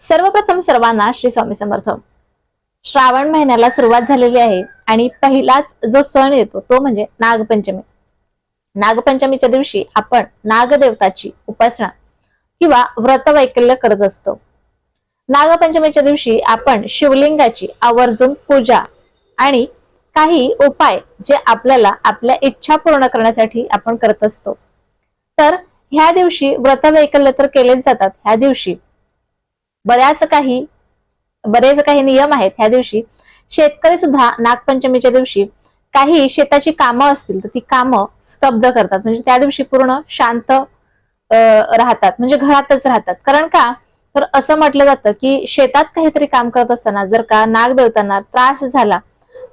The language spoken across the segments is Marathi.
सर्वप्रथम सर्वांना श्री स्वामी समर्थ. श्रावण महिन्याला सुरुवात झालेली आहे आणि पहिलाच जो सण येतो तो म्हणजे नागपंचमी. नागपंचमीच्या दिवशी आपण नागदेवताची उपासना किंवा व्रत वैकल्य करत असतो. नागपंचमीच्या दिवशी आपण शिवलिंगाची आवर्जून पूजा आणि काही उपाय जे आपल्याला आपल्या इच्छा पूर्ण करण्यासाठी आपण करत असतो. तर ह्या दिवशी व्रत वैकल्य तर केलेच जातात. ह्या दिवशी बऱ्याच काही बरेच काही नियम आहेत ह्या दिवशी. शेतकरी सुद्धा नागपंचमीच्या दिवशी काही शेताची कामं असतील तर ती कामं स्तब्ध करतात. म्हणजे त्या दिवशी पूर्ण शांत राहतात. म्हणजे घरातच राहतात. कारण का? तर असं म्हटलं जातं की शेतात काहीतरी काम करत असताना जर का नागदेवतांना त्रास झाला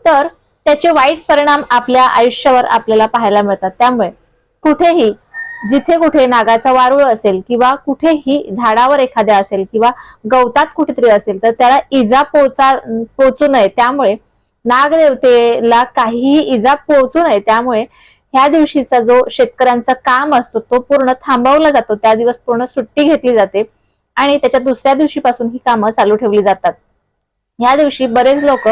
तर त्याचे वाईट परिणाम आपल्या आयुष्यावर आपल्याला पाहायला मिळतात. त्यामुळे कुठेही जिथे कुठे नागाचा वारुळ असेल किंवा कुठेही झाडावर एखाद्या असेल किंवा गवतात कुठेतरी असेल तर त्याला इजा पोचा पोचू नये. त्यामुळे नागदेवतेला काहीही इजा पोचू नये. त्यामुळे ह्या दिवशीचा जो शेतकऱ्यांचा काम असतो तो पूर्ण थांबवला जातो. त्या दिवस पूर्ण सुट्टी घेतली जाते आणि त्याच्या दुसऱ्या दिवशीपासून ही कामं चालू ठेवली जातात. या दिवशी बरेच लोक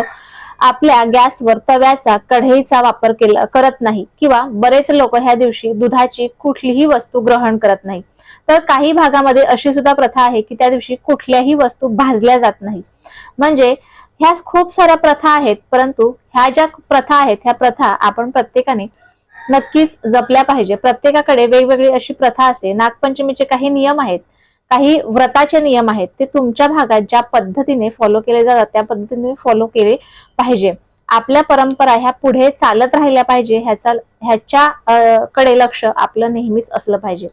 आपल्या गॅसवर तव्याचा कढईचा वापर केला करत नाही किंवा बरेच लोक ह्या दिवशी दुधाची कुठलीही वस्तू ग्रहण करत नाही. तर काही भागामध्ये अशी सुद्धा प्रथा आहे की त्या दिवशी कुठल्याही वस्तू भाजल्या जात नाही. म्हणजे ह्या खूप साऱ्या प्रथा आहेत परंतु ह्या ज्या प्रथा आहेत ह्या प्रथा आपण प्रत्येकाने नक्कीच जपल्या पाहिजे. प्रत्येकाकडे वेगवेगळी अशी प्रथा असते. नागपंचमीचे काही नियम आहेत. काही व्रताचे नियम आहेत ते तुमच्या भागात ज्या पद्धतीने फॉलो केले जातात त्या पद्धतीने फॉलो केले पाहिजे. आपल्या परंपरा ह्या पुढे चालत राहिल्या पाहिजे ह्याचा ह्याच्या कडे लक्ष आपलं नेहमीच असलं पाहिजे.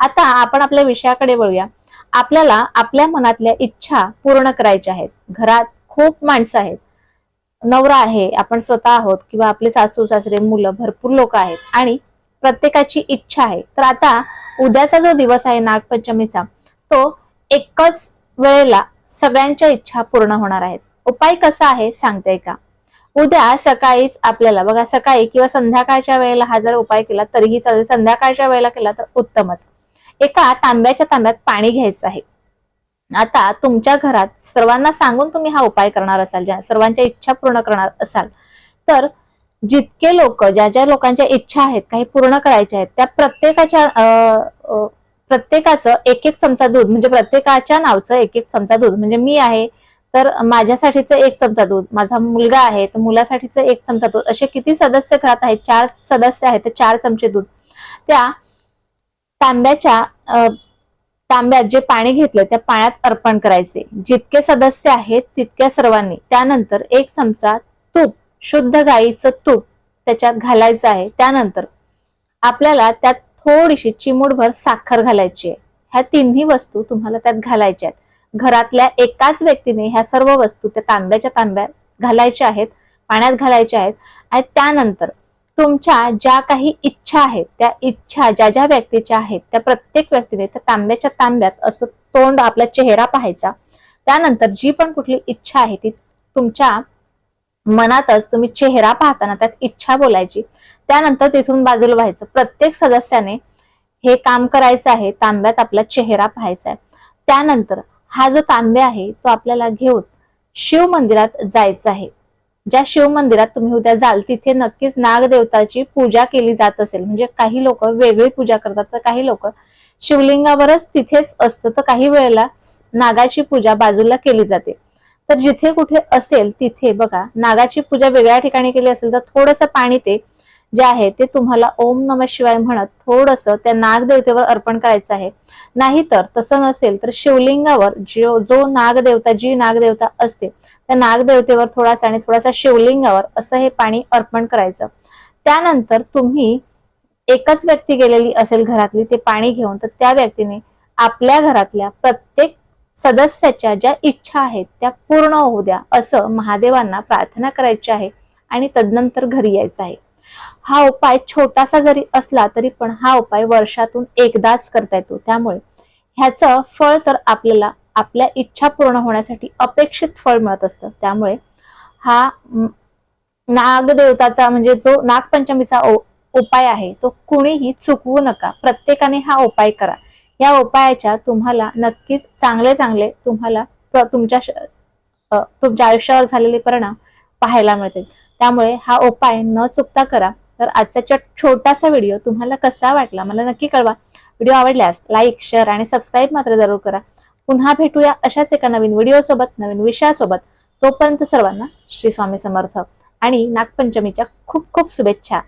आता आपण आपल्या विषयाकडे वळूया. आपल्याला आपल्या मनातल्या इच्छा पूर्ण करायच्या आहेत. घरात खूप माणसं आहेत. नवरा आहे आपण स्वतः आहोत किंवा आपले सासू सासरे मुलं भरपूर लोक आहेत आणि प्रत्येकाची इच्छा आहे. तर आता उद्याचा जो दिवस आहे नागपंचमीचा तो एकच वेळेला सगळ्यांच्या इच्छा पूर्ण होणार आहेत. उपाय कसा आहे सांगते का? उद्या सकाळीच आपल्याला बघा सकाळी किंवा संध्याकाळच्या वेळेला हा जर उपाय केला तरीही चालेल. संध्याकाळच्या वेळेला केला तर उत्तमच. एका तांब्याच्या तांब्यात पाणी घ्यायचं आहे. आता तुमच्या घरात सर्वांना सांगून तुम्ही हा उपाय करणार असाल ज्या सर्वांच्या इच्छा पूर्ण करणार असाल तर जितके लोक ज्या ज्या लोकांच्या इच्छा आहेत काही पूर्ण करायच्या आहेत त्या प्रत्येकाच्या अं, प्रत्येकाचं एक एक चमचा दूध म्हणजे प्रत्येकाच्या नावचं एक एक चमचा दूध म्हणजे मी आहे तर माझ्यासाठीचं एक चमचा दूध माझा मुलगा आहे तर मुलासाठीचं एक चमचा दूध असे किती सदस्य घरात आहेत चार सदस्य आहेत तर चार चमचे दूध. त्या तांब्याच्या तांब्यात जे पाणी घेतलं त्या पाण्यात अर्पण करायचे. जितके सदस्य आहेत तितक्या सर्वांनी त्यानंतर एक चमचा तूप शुद्ध गाईचं तूप त्याच्यात घालायचं आहे. त्यानंतर आपल्याला त्यात थोडीशी चिमूटभर साखर घालायची आहे. ह्या तिन्ही वस्तू तुम्हाला त्यात घालायच्या आहेत. घरातल्या एकाच व्यक्तीने ह्या सर्व वस्तू त्या तांब्याच्या तांब्यात घालायच्या आहेत पाण्यात घालायच्या आहेत आणि त्यानंतर तुमच्या ज्या काही इच्छा आहेत त्या इच्छा ज्या ज्या व्यक्तीच्या आहेत त्या प्रत्येक व्यक्तीने त्या तांब्याच्या तांब्यात असं तोंड आपला चेहरा पाहायचा. त्यानंतर जी पण कुठली इच्छा आहे ती तुमच्या मनातच तुम्ही चेहरा पाहताना त्यात इच्छा बोलायची. त्यानंतर तिथून बाजूला व्हायचं. प्रत्येक सदस्याने हे काम करायचं आहे तांब्यात आपला चेहरा पाहायचा आहे. त्यानंतर हा जो तांब्या आहे तो आपल्याला घेऊन शिव मंदिरात जायचं आहे. ज्या शिव मंदिरात तुम्ही उद्या जाल तिथे नक्कीच नागदेवताची पूजा केली जात असेल. म्हणजे काही लोक वेगळी पूजा करतात तर काही लोक शिवलिंगावरच तिथेच असतं. तर काही वेळेला नागाची पूजा बाजूला केली जाते. तर जिथे कुठे असेल तिथे बघा नागाची पूजा वेगळ्या ठिकाणी केली असेल तर थोडंसं पाणी ते जे आहे ते तुम्हाला ओम नम शिवाय म्हणत थोडस त्या नागदेवतेवर अर्पण करायचं आहे. नाहीतर तसं नसेल तर शिवलिंगावर जो जो नागदेवता जी नागदेवता असते त्या नागदेवतेवर थोडासा आणि थोडासा शिवलिंगावर असं हे पाणी अर्पण करायचं. त्यानंतर तुम्ही एकच व्यक्ती गेलेली असेल घरातली ते पाणी घेऊन तर त्या व्यक्तीने आपल्या घरातल्या प्रत्येक सदस्याच्या ज्या इच्छा आहेत त्या पूर्ण होऊ द्या असं महादेवांना प्रार्थना करायची आहे आणि तदनंतर घरी यायचं आहे. हा उपाय छोटासा जरी असला तरी पण हा उपाय वर्षातून एकदाच करता येतो. त्यामुळे ह्याचं फळ तर आपल्याला आपल्या इच्छा पूर्ण होण्यासाठी अपेक्षित फळ मिळत असतं. त्यामुळे हा नागदेवताचा म्हणजे जो नागपंचमीचा उपाय आहे तो कुणीही चुकवू नका. प्रत्येकाने हा उपाय करा. या उपायाच्या तुम्हाला नक्कीच चांगले चांगले तुम्हाला तुमच्या तुमच्या आयुष्यावर झालेले परिणाम पाहायला मिळतील. त्यामुळे हा उपाय न चुकता करा. तर आजचा छोटासा व्हिडिओ तुम्हाला कसा वाटला मला नक्की कळवा. व्हिडिओ आवडल्यास लाईक शेअर आणि सबस्क्राईब मात्र जरूर करा. पुन्हा भेटूया अशाच एका नवीन व्हिडिओसोबत नवीन विषयासोबत तोपर्यंत सर्वांना श्री स्वामी समर्थ. आणि नागपंचमीच्या खूप खूप शुभेच्छा.